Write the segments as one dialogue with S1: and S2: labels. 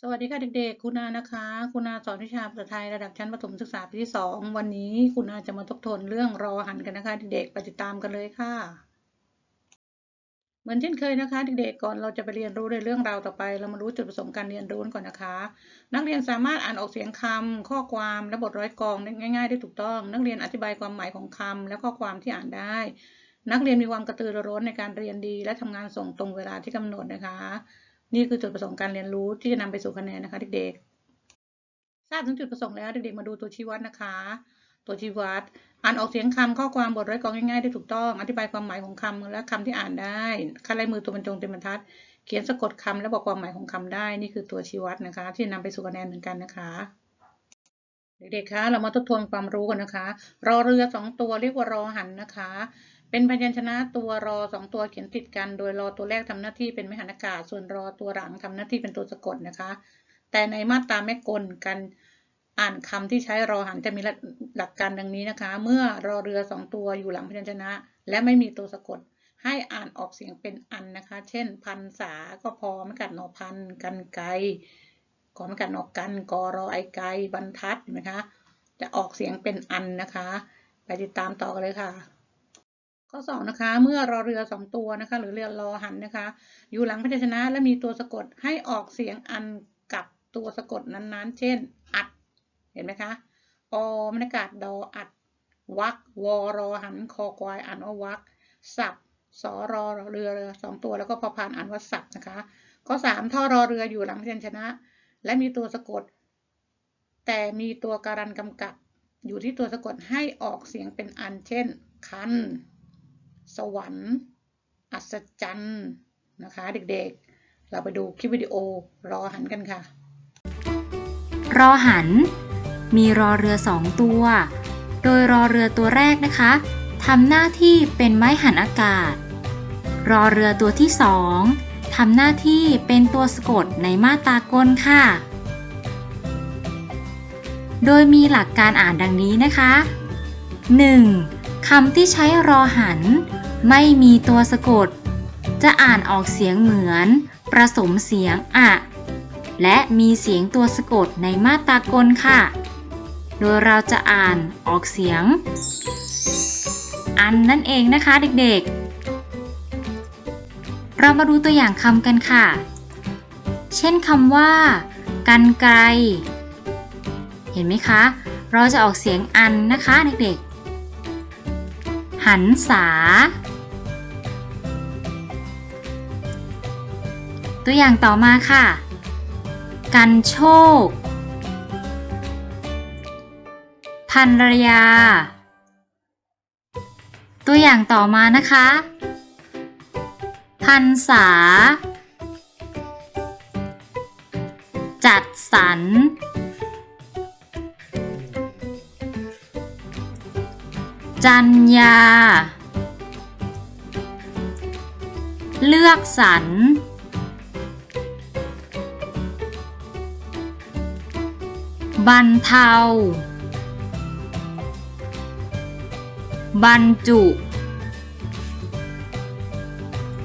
S1: สวัสดีค่ะเด็กๆ คุณอานะคะ คุณอาสอนวิชาภาษาไทยระดับชั้นประถมศึกษาปีที่สองวันนี้คุณอาจะมาทบทวนเรื่องรอหันกันนะคะเด็กๆไปติดตามกันเลยค่ะ เหมือนเช่นเคยนะคะเด็กๆก่อนเราจะไปเรียนรู้ในเรื่องราวต่อไป เรามารู้จุดประสงค์การเรียนรู้ก่อนนะคะ นักเรียนสามารถอ่านออกเสียงคำข้อความและบทร้อยกองได้ง่าย ๆ ได้ถูกต้อง นักเรียนอธิบายความหมายของคำและข้อความที่อ่านได้ นักเรียนมีความกระตือรือร้นในการเรียนดี และทำงานส่งตรงเวลาที่กำหนดนะคะ นี่คือจุดประสงค์การเรียนรู้ที่จะนำไปสู่คะแนนนะคะเด็กๆ ทราบถึงจุดประสงค์แล้วเด็กๆมาดูตัวชี้วัดนะคะ ตัวชี้วัด อ่านออกเสียงคำข้อความบทร้อยกลองง่ายๆได้ถูกต้อง อธิบายความหมายของคำและคำที่อ่านได้คัดลายมือตัวบรรจงเต็มบรรทัด เขียนสะกดคำและบอกความหมายของคำได้ นี่คือตัวชี้วัดนะคะ ที่จะนำไปสู่คะแนนเหมือนกันนะคะเด็กๆ คะ เรามาทบทวนความรู้กันนะคะ รอเรือสองตัวเรียกว่ารอหันนะคะ เป็นพยัญชนะตัวรอสองตัวเขียนติดกัน โดยรอตัวแรกทำหน้าที่เป็นไม้หันอากาศส่วนรอตัวหลังทำหน้าที่เป็นตัวสะกดนะคะ แต่ในมาตราแม่กลการอ่านคำที่ใช้รอหันจะมีหลักการดังนี้นะคะ เมื่อรอเรือสองตัวอยู่หลังพยัญชนะ และไม่มีตัวสะกด ให้อ่านออกเสียงเป็นอันนะคะ เช่น พันษาก็พอไม่กัดนอพันกันไกกอไม่กัดนอกันกอรอไอไกบรรทัดเห็นไหมคะ จะออกเสียงเป็นอันนะคะ ไปติดตามต่อกันเลยค่ะ ข้อสองนะคะ เมื่อรอเรือสองตัวนะคะ หรือเรือรอหันนะคะ อยู่หลังพยัญชนะและมีตัวสะกดให้ออกเสียงอันกับตัวสะกดนั้นๆ เช่น อัด เห็นไหมคะอมนากาศดออัด วักวอรอหันคอควายอ่านว่าวักสับสอรอเรือเรือสองตัวแล้วก็พอพานอ่านว่าสับนะคะข้อสามท่อรอเรืออยู่หลังพยัญชนะ และมีตัวสะกด แต่มีตัวการันกำกับ อยู่ที่ตัวสะกดให้ออกเสียงเป็นอันเช่น คัน สวรรค์ อัศจรรย์นะคะเด็กๆ เราไปดูคลิปวิดีโอรอหันกันค่ะ
S2: รอหัน มีรอเรือสองตัว โดยรอเรือตัวแรกนะคะทำหน้าที่เป็นไม้หันอากาศ รอเรือตัวที่สองทำหน้าที่เป็นตัวสะกดในมาตากลค่ะ โดยมีหลักการอ่านดังนี้นะคะ 1. คำที่ใช้รอหัน ไม่มีตัวสะกด จะอ่านออกเสียงเหมือน ประสมเสียงอะ และมีเสียงตัวสะกดในมาตรากลค่ะ โดยเราจะอ่านออกเสียง อันนั่นเองนะคะเด็กๆ เรามาดูตัวอย่างคำกันค่ะ เช่นคำว่า กันไกล เห็นไหมคะ เราจะออกเสียงอันนะคะเด็กๆหันษา ตัวอย่างต่อมาค่ะ กันโชค พันรยา ตัวอย่างต่อมานะคะ พันษา จัดสรรจัญญา เลือกสรร บรรเทา บรรจุ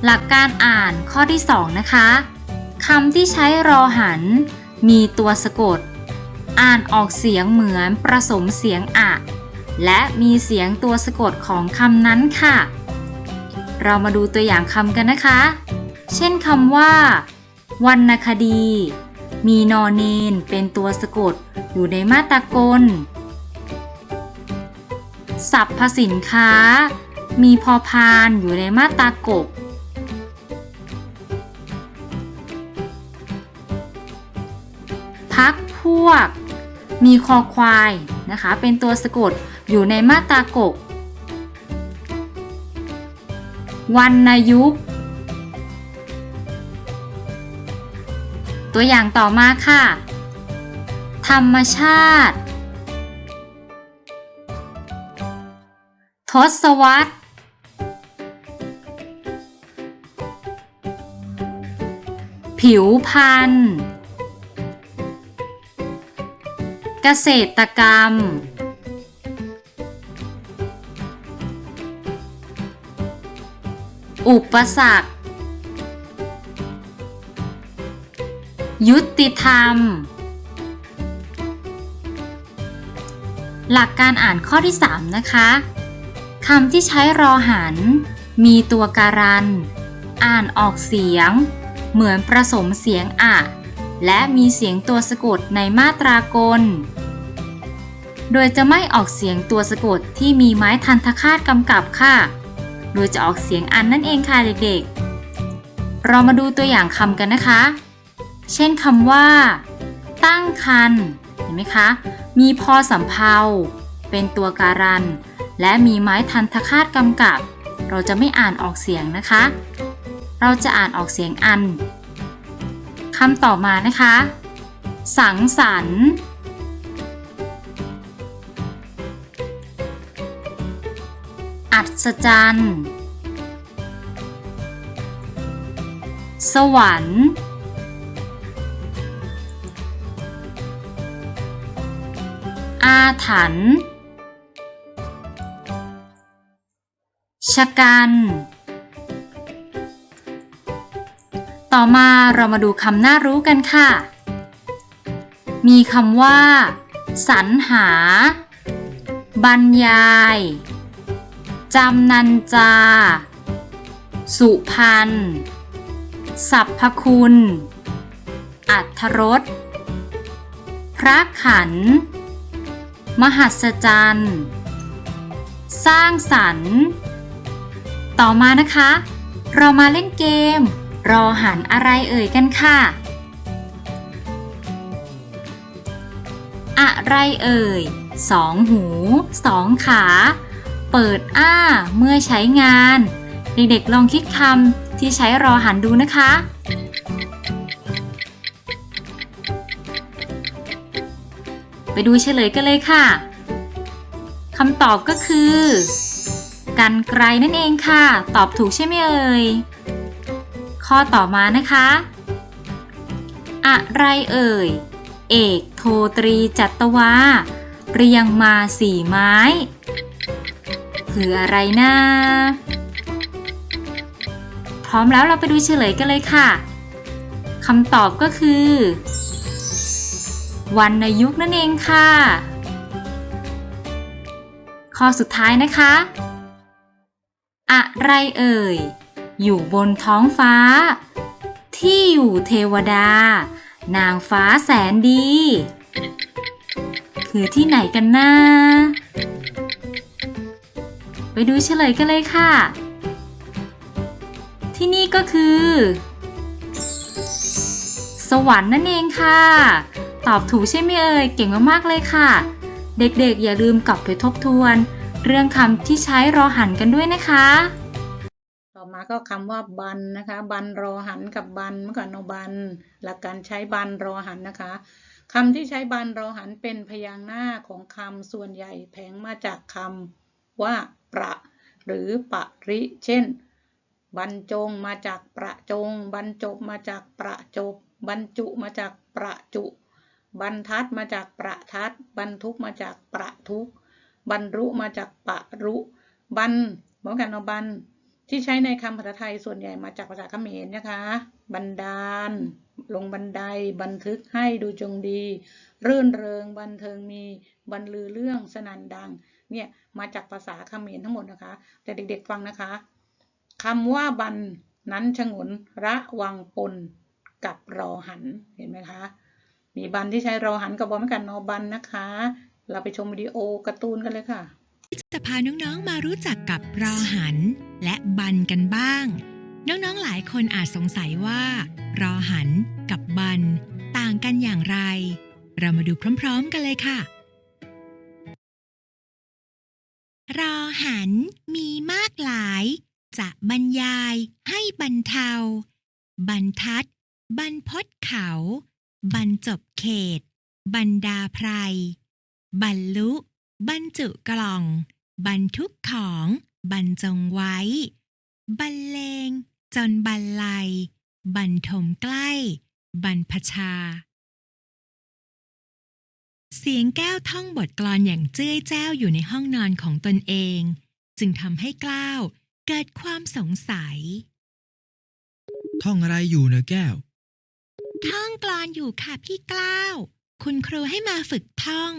S2: หลักการอ่านข้อที่ 2 นะคะคำที่ใช้รอหัน มีตัวสะกด อ่านออกเสียงเหมือนประสมเสียงอะและมีเสียงตัวสะกดของคำนั้นค่ะ เรามาดูตัวอย่างคำกันนะคะ เช่นคำว่า วรรณคดี มีนอเนนเป็นตัวสะกดอยู่ในมาตรากลสัพพสินค้า มีพอพานอยู่ในมาตรากบพักพวก มีคอควายนะคะ เป็นตัวสะกดอยู่ในมาตรากบวรรณยุก ตัวอย่างต่อมาค่ะ ธรรมชาติ ทศวรรษ ผิวพันธุ์เกษตรกรรม อุปสรรค ยุติธรรม หลักการอ่านข้อที่ 3 นะคะคำที่ใช้รอหัน มีตัวการัน อ่านออกเสียง เหมือนประสมเสียงอะและมีเสียงตัวสะกดในมาตรากล โดยจะไม่ออกเสียงตัวสะกดที่มีไม้ทันทคาตกำกับค่ะ โดยจะออกเสียงอันนั่นเองค่ะเด็กๆ เรามาดูตัวอย่างคำกันนะคะ เช่นคำว่า ตั้งคันเห็นไหมคะ มีพอสำเพาเป็นตัวการัน และมีไม้ทันทคาตกำกับ เราจะไม่อ่านออกเสียงนะคะ เราจะอ่านออกเสียงอันคำต่อมานะคะ สังสรรค์อัศจรรย์ สวรรค์ ถรรพ์ชะกัน ต่อมาเรามาดูคำน่ารู้กันค่ะ มีคำว่า สรรหา บรรยาย จำนันจา สุพรรณสรรพคุณ อัทรสพระขัน มหัศจรรย์ สร้างสรรค์ ต่อมานะคะ เรามาเล่นเกม รอหันอะไรเอ่ยกันค่ะ อะไรเอ่ยสองหูสองขา เปิดอ้าเมื่อใช้งาน เด็กๆลองคิดคำที่ใช้รอหันดูนะคะ ไปดูเฉลยกันเลยค่ะคำตอบก็คือ กันไกลนั่นเองค่ะ ตอบถูกใช่ไหมเอ่ย ข้อต่อมานะคะ อะไรเอ่ย เอกโทตรีจัตวา เรียงมาสี่ไม้ คืออะไรนะ พร้อมแล้วเราไปดูเฉลยกันเลยค่ะคำตอบก็คือ วรรณยุกต์นั่นเองค่ะ ข้อสุดท้ายนะคะ อะไรเอ่ย อยู่บนท้องฟ้า ที่อยู่เทวดา นางฟ้าแสนดี คือที่ไหนกันนะไปดูเฉลยกันเลยค่ะ ที่นี่ก็คือ สวรรค์นั่นเองค่ะ ตอบถูกใช่ไหมเอ่ย เก่งมากๆเลยค่ะ เด็กๆ อย่าลืมกลับไปทบทวน เรื่องคำที่ใช้รอหันกันด้วยนะคะ
S1: ต่อมาก็คำว่าบันนะคะ บันรอหันกับบันเมื่อก่อนเอาบัน หลักการใช้บันรอหันนะคะคำที่ใช้บันรอหันเป็นพยางค์หน้าของคำส่วนใหญ่แผงมาจากคำว่า ประ หรือปริ เช่น บรรจงมาจากประจง บรรจบมาจากประจบ บรรจุมาจากประจุ บรรทัดมาจากประทัด บรรทุกมาจากประทุก บรรรุมาจากปะรุบันเหมือนกันเอาบันที่ใช้ในคำภาษาไทยส่วนใหญ่มาจากภาษาเขมรนะคะ บันดาล ลงบันได บันทึกให้ดูจงดี รื่นเริง บันเทิงมี บรรลือเรื่องสนันดัง เนี่ยมาจากภาษาเขมรทั้งหมดนะคะ แต่เด็กๆฟังนะคะคำว่าบันนั้นฉงนระวังปนกับรอหัน เห็นไหมคะ มีบันที่ใช้รอหันกับบอมกันนอบันนะคะ เราไปชมวิดีโอการ์ตูนกันเลยค่ะ
S3: จะพาน้องๆมารู้จักกับรอหัน และบันกันบ้าง น้องๆหลายคนอาจสงสัยว่า รอหันกับบัน ต่างกันอย่างไร เรามาดูพร้อมๆกันเลยค่ะ รอหันมีมากหลาย จะบรรยายให้บรรเทา บรรทัด บรรพตเขา บรรจบเขต บรรดาไพรบรรลุ บรรจุกล่อง บรรทุกของ บรรจงไว้ บรรเลง จนบรรลัย บรรทมใกล้ บรรพชา เสียงแก้วท่องบทกลอนอย่างเจ้ยแจ้วอยู่ในห้องนอนของตนเอง จึงทำให้กล้าวเกิดความสงสัย
S4: ท่องอะไรอยู่เนอะแก้ว
S3: ท่องกลอนอยู่ค่ะพี่กล้าว คุณครูให้มาฝึกท่อง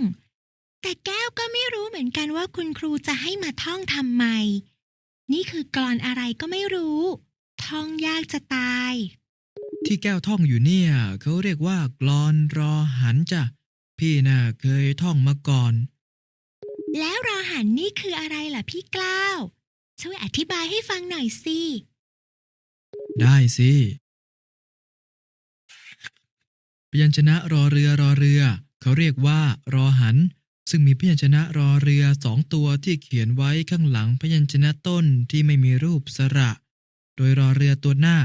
S3: แต่แก้วก็ไม่รู้เหมือนกันว่าคุณครูจะให้มาท่องทำไม นี่คือกลอนอะไรก็ไม่รู้ ท่องยากจะตาย
S4: ที่แก้วท่องอยู่เนี่ยเขาเรียกว่ากลอนรอหันจ้ะพี่น่ะเคยท่องมาก่อน
S3: แล้วรอหันนี่คืออะไรล่ะพี่กล้าว ช่วยอธิบายให้ฟังหน่อยสิ
S4: ได้สิ พยัญชนะรอเรือรอเรือ เขาเรียกว่า รอหัน ซึ่งมีพยัญชนะรอเรือสองตัวที่เขียนไว้ข้างหลังพยัญชนะต้นที่ไม่มีรูปสระ โดยรอเรือตัวหน้า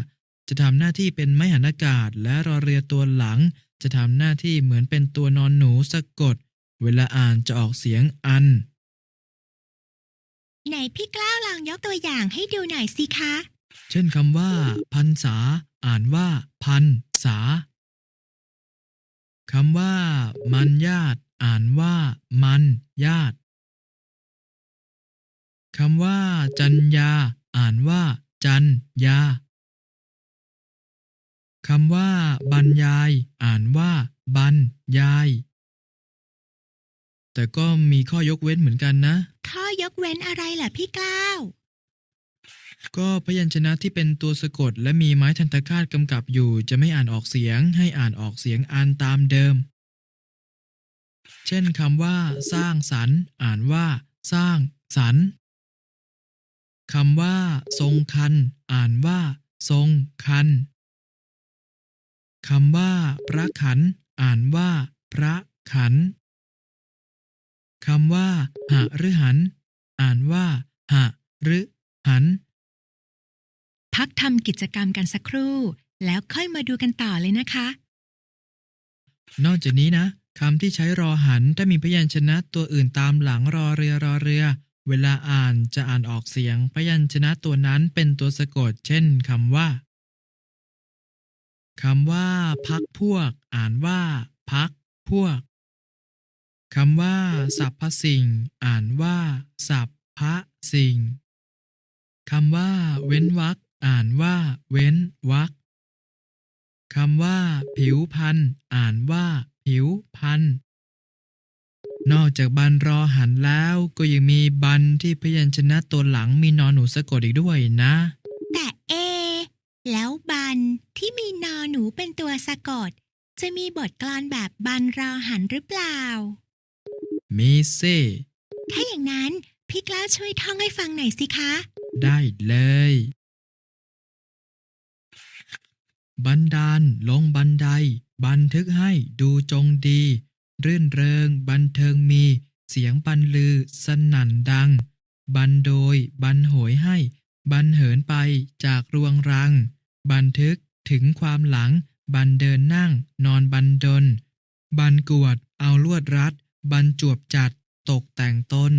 S4: จะทำหน้าที่เป็นไม้หันอากาศ และรอเรือตัวหลัง จะทำหน้าที่เหมือนเป็นตัวนอนหนูสะกด เวลาอ่านจะออกเสียงอัน
S3: ไหนพี่กล้าวลองยกตัวอย่างให้ดูหน่อยสิคะ
S4: เช่นคำว่า พันษา อ่านว่า พันษา คำว่า มันญาติ อ่านว่า มันญาติคำว่า จันยา อ่านว่า จันยาคำว่า บรรยาย อ่านว่า บรรยาย แต่ก็มีข้อยกเว้นเหมือนกันนะ
S3: ข้อยกเว้นอะไรล่ะพี่กล้าว
S4: ก็พยัญชนะที่เป็นตัวสะกด และมีไม้ทันตคาตกำกับอยู่ จะไม่อ่านออกเสียง ให้อ่านออกเสียงอันตามเดิม เช่นคำว่า สร้างสรรค์อ่านว่า สร้างสรรค์คำว่า ทรงคัน อ่านว่า ทรงคันคำว่า พระขัน อ่านว่า พระขันคำว่าหฤหัน อ่านว่าหฤหัน
S3: พักทำกิจกรรมกันสักครู่ แล้วค่อยมาดูกันต่อเลยนะคะ
S4: นอกจากนี้นะคำที่ใช้รอหันถ้ามีพยัญชนะตัวอื่นตามหลังรอเรือรอเรือ เวลาอ่านจะอ่านออกเสียงพยัญชนะตัวนั้นเป็นตัวสะกด เช่นคำว่าคำว่า พักพวก อ่านว่า พักพวกคำว่าสัพพสิ่ง อ่านว่า สัพพสิ่งคำว่า เว้นวรรค อ่านว่า เว้นวรรคคำว่า ผิวพันธุ์อ่านว่า ผิวพันธุ์นอกจากบันรอหันแล้วก็ยังมีบันที่พยัญชนะตัวหลังมีนอนหนูสะกดอีกด้วยนะ
S3: แต่เอ แล้วบันที่มีนอหนูเป็นตัวสะกด จะมีบทกลอนแบบบันรอหันหรือเปล่า
S4: มีเซ
S3: ถ้าอย่างนั้นพี่กล้าวช่วยท่องให้ฟังหน่อยสิคะ
S4: ได้เลย บันดาลลงบันได บันทึกให้ดูจงดี รื่นเริง บันเทิงมี เสียงบันลือสนั่นดัง บันโดย บันโหยให้ บันเหินไปจากรวงรัง บันทึกถึงความหลัง บันเดินนั่ง นอนบันดลบันกวด เอาลวดรัด บันจวบจัด ตกแต่งตน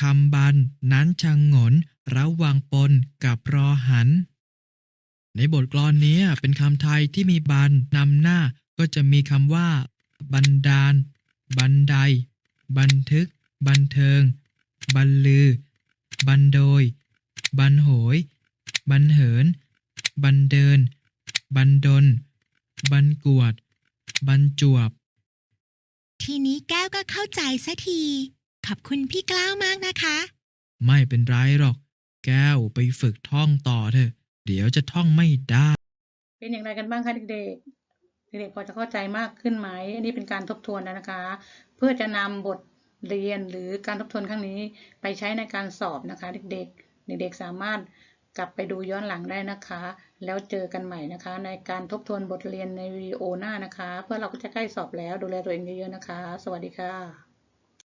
S4: คำบันนั้นชังหงนระวังปนกับรอหัน ในบทกลอนนี้เป็นคำไทยที่มีบันนำหน้าก็จะมีคำว่า บันดาล บันได บันทึก บันเทิง บันลือ บันโดย บันโหย บันเหิน บันเดิน บันดล บันกวด บันจวบ
S3: ทีนี้แก้วก็เข้าใจสัที ขอบคุณพี่กล้าวมากนะคะ
S4: ไม่เป็นไรหรอก แก้วไปฝึกท่องต่อเถอะ เดี๋ยวจะท่องไม่ได้
S1: เป็นอย่างไรกันบ้างคะเด็กๆ เด็กๆพอจะเข้าใจมากขึ้นไหม อันนี้เป็นการทบทวนนะคะ เพื่อจะนำบทเรียนหรือการทบทวนครั้งนี้ไปใช้ในการสอบนะคะเด็กๆ เด็กๆสามารถกลับไปดูย้อนหลังได้นะคะ แล้วเจอกันใหม่นะคะ ในการทบทวนบทเรียนในวิดีโอหน้านะคะ เพื่อเราก็จะใกล้สอบแล้วดูแลตัวเองเยอะๆนะคะ สวัสดีค่ะ